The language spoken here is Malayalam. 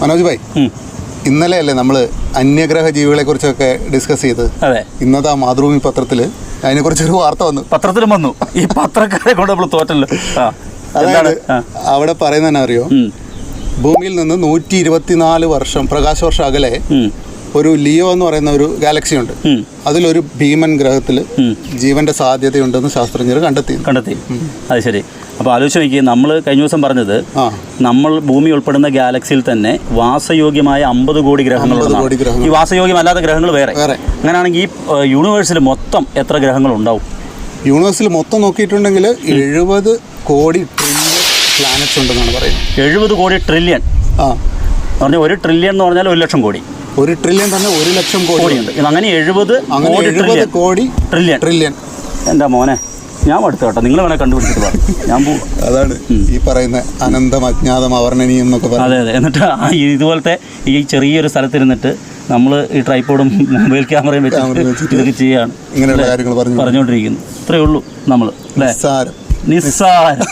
മനോജ് ഭായ് ഇന്നലെ അല്ലേ നമ്മൾ അന്യഗ്രഹ ജീവികളെ കുറിച്ചൊക്കെ ഡിസ്കസ് ചെയ്ത്? അതെ. ഇന്നത്തെ ആ മാതൃഭൂമി പത്രത്തിൽ അതിനെ അതിനെക്കുറിച്ചൊരു വാർത്ത വന്നു. പത്രത്തിലും വന്നു. ഈ പത്രക്കാരെ കൊണ്ട് നമ്മൾ തോറ്റല്ലോ. അതാണ് അതായത് അവിടെ പറയുന്നതന്നെ അറിയോ? ഭൂമിയിൽ നിന്ന് നൂറ്റി ഇരുപത്തിനാല് വർഷം പ്രകാശവർഷം അകലെ. ഒരു ലിയോ എന്ന് പറയുന്ന ഒരു ഗാലക്സി ഉണ്ട്. അതിലൊരു ഭീമൻ ഗ്രഹത്തിൽ. ജീവന്റെ സാധ്യതയുണ്ടെന്ന് ശാസ്ത്രജ്ഞർ കണ്ടെത്തി. കണ്ടെത്തി അത് ശരി. അപ്പോൾ ആലോചിച്ച് നോക്കി നമ്മൾ കഴിഞ്ഞ ദിവസം പറഞ്ഞത് നമ്മൾ ഭൂമി ഉൾപ്പെടുന്ന ഗാലക്സിയിൽ തന്നെ വാസയോഗ്യമായ അമ്പത് കോടി ഗ്രഹങ്ങൾ. ഈ വാസയോഗ്യമല്ലാത്ത ഗ്രഹങ്ങൾ വേറെ. അങ്ങനെയാണെങ്കിൽ ഈ യൂണിവേഴ്സിൽ മൊത്തം എത്ര ഗ്രഹങ്ങൾ ഉണ്ടാവും യൂണിവേഴ്സിൽ മൊത്തം നോക്കിയിട്ടുണ്ടെങ്കിൽ എഴുപത് കോടി ട്രില്യൺ പ്ലാനറ്റ്സ് ഉണ്ടെന്നാണ് പറയുന്നത്. എഴുപത് കോടി ട്രില്യൺ ആ. പറഞ്ഞാൽ ഒരു ട്രില്യൺ എന്ന് പറഞ്ഞാൽ ഒരു ലക്ഷം കോടി. ഒരു ട്രില്യൺ തന്നെ ഒരു ലക്ഷം കോടി കോടിയുണ്ട് അങ്ങനെ എഴുപത് അങ്ങനെ എഴുപത് ട്രില്യൺ കോടി ട്രില്യൺ ട്രില്യൺ എന്റെ മോനെ? ഞാൻ അടുത്ത കേട്ടോ. നിങ്ങൾ വേണേൽ കണ്ടുപിടിച്ചിട്ട് പറ. ഞാൻ അതാണ് ഈ പറയുന്ന അനന്തം അജ്ഞാതം അവർണനീയം എന്നൊക്കെ പറഞ്ഞു അതെ അതെ. എന്നിട്ട് ഇതുപോലത്തെ ഈ ചെറിയൊരു സ്ഥലത്തിരുന്നിട്ട് നമ്മൾ ഈ ട്രൈപ്പോഡും മൊബൈൽ ക്യാമറയും വെച്ച് ഇതൊക്കെ ചെയ്യാണ്. ഇങ്ങനെയുള്ള കാര്യങ്ങൾ പറഞ്ഞു പറഞ്ഞുകൊണ്ടിരിക്കുന്നു. ഇത്രയേ ഉള്ളൂ നമ്മൾ നിസ്സാരം. നിസ്സാരം.